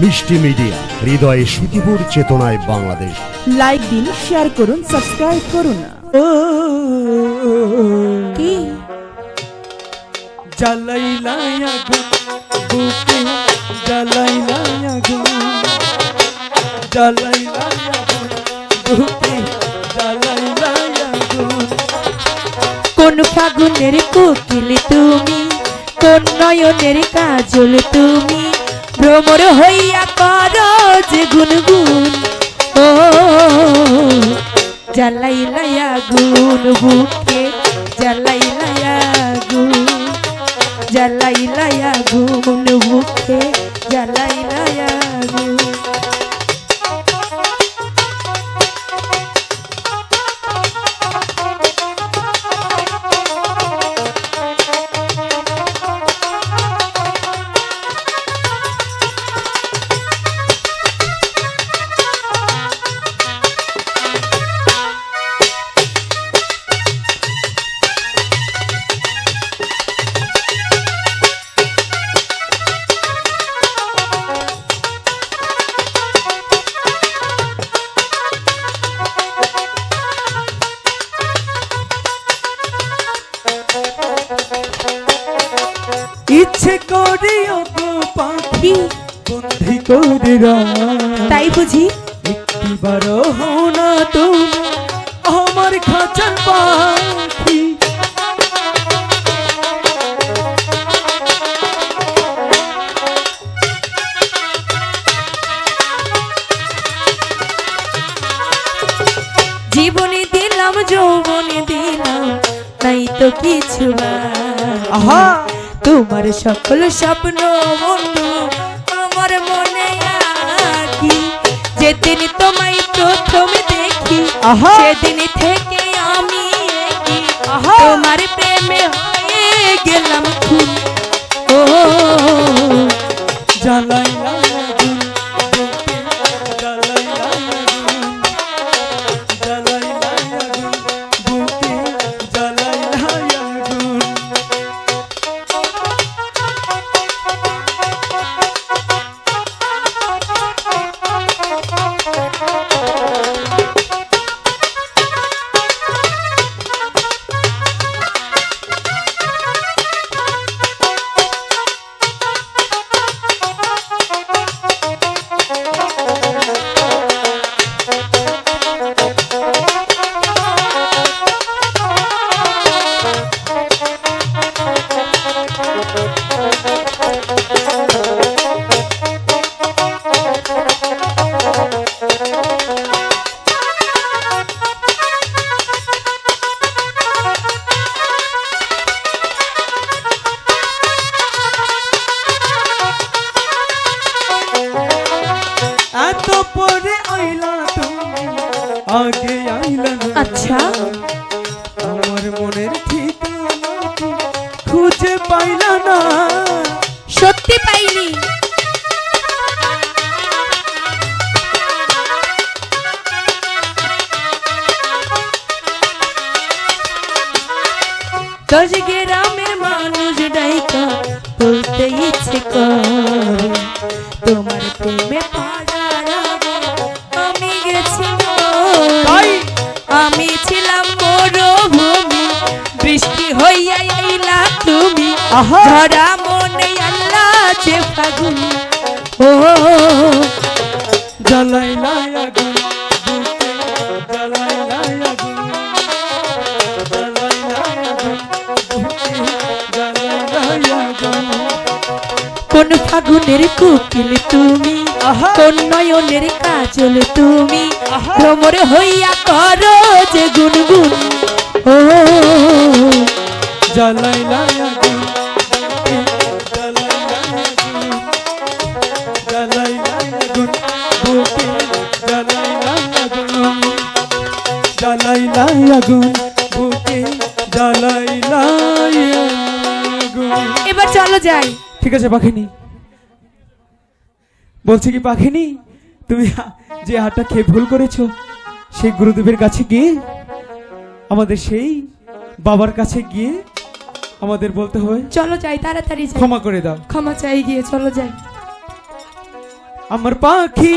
মিষ্টি মিডিয়া হৃদয়ে সুখীপুর চেতনায় বাংলাদেশ। লাইক দিন শেয়ার করুন সাবস্ক্রাইব করুন। কি? জ্বালাইলাই আগুন বুকে আগুন। আগুন বুকে আগুন। কোন ফাগুনের কোকিল তুমি কোন নয়নের কাজল তুমি ভ্রমর হইয়া কর যে গুনগুন। ও, জ্বালাই লাইয়া গুন বুকে জ্বালাই লাইয়া গুন জ্বালাই লাইয়া গুন বুকে ইচ্ছে করে পাখি কি? বন্দি করে তাই বুঝি? একটিবারও হও না তুমি আমার খাঁচার পাখি। জীবনে দিলাম যৌবনে দিলাম নাই তো কিছু আর। আহা! তোমার সকল স্বপ্ন বন্ধু আমার মনে আকি যেদিন তোমায় প্রথম দেখি আহা। সেদিন থেকে আমি আহা। তোমার প্রেমে হয়ে গেলাম খুব ও আগে আইলা আচ্ছা। আমার মনের ঠিকানা খুঁজে পাইলা না। সত্যি পাইনি। দশ গ্রামের মানুষ ডাইকা বলতে ইচ্ছে করে তোমার প্রেমে তুমি আহা। ধরা মনে আল্লাহ যে ফাগুন ও জ্বালাইলাই আগুন কোন ফাগুনের কোকিল তুমি। কোন নয়নের কাজল তুমি। ভ্রমর হইয়া করো যে গুনগুন ও বুকে জ্বালাইলাই আগুন বুকে জ্বালাইলাই আগুন এবার চলো যাই। ঠিক আছে, পাখিনি। বলছি কি, পাখিনি? তুমি যে হাটটা খেয়ে ভুল করেছ, সেই গুরুদেবের কাছে গিয়ে, আমাদের সেই বাবার কাছে গিয়ে আমাদের বলতে হয় চলো যাই তাড়াতাড়ি যাই। ক্ষমা করে দাও। ক্ষমা চাই গিয়ে চলো যাই। আমার পাখি